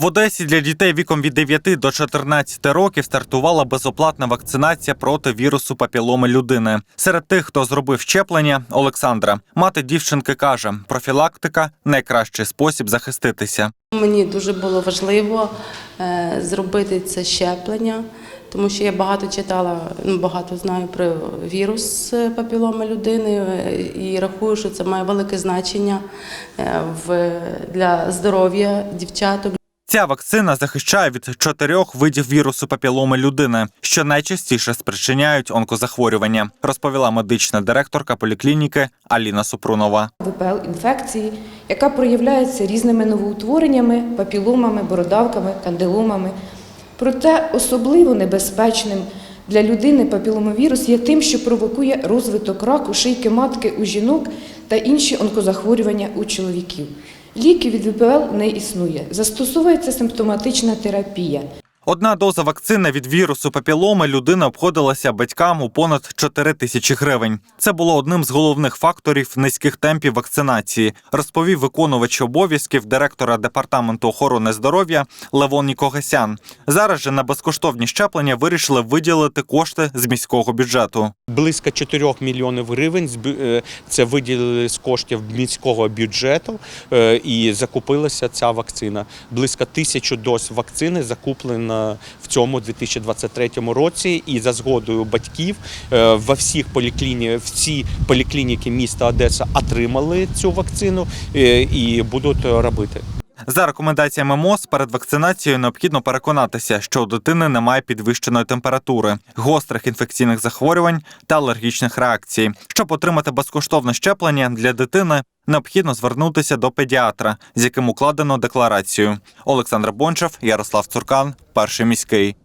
В Одесі для дітей віком від 9 до 14 років стартувала безоплатна вакцинація проти вірусу папіломи людини. Серед тих, хто зробив щеплення, Олександра. Мати дівчинки каже, профілактика найкращий спосіб захиститися. Мені дуже було важливо е, зробити це щеплення, тому що я багато читала, ну, багато знаю про вірус е, папіломи людини е, і рахую, що це має велике значення для здоров'я дівчаток. Ця вакцина захищає від чотирьох видів вірусу папіломи людини, що найчастіше спричиняють онкозахворювання, розповіла медична директорка поліклініки Аліна Супрунова. ВПЛ інфекції, яка проявляється різними новоутвореннями, папіломами, бородавками, кандиломами. Проте особливо небезпечним для людини папіломовірус є тим, що провокує розвиток раку шийки матки у жінок та інші онкозахворювання у чоловіків. Ліків від ВПЛ не існує. Застосовується симптоматична терапія. Одна доза вакцини від вірусу папіломи людина обходилася батькам у понад 4 тисячі гривень. Це було одним з головних факторів низьких темпів вакцинації, розповів виконувач обов'язків директора департаменту охорони здоров'я Левон Нікогасян. Зараз же на безкоштовні щеплення вирішили виділити кошти з міського бюджету. Близько 4 мільйонів гривень е, це виділили з коштів міського бюджету е, і закупилася ця вакцина. Близько тисячі доз вакцини закуплено в цьому 2023 році. І за згодою батьків е, во всіх полікліні, всі поліклініки міста Одеса отримали цю вакцину е, і будуть робити. За рекомендаціями МОЗ перед вакцинацією необхідно переконатися, що у дитини немає підвищеної температури, гострих інфекційних захворювань та алергічних реакцій. Щоб отримати безкоштовне щеплення для дитини, необхідно звернутися до педіатра, з яким укладено декларацію. Олександр Бончев, Ярослав Цуркан, перший міський.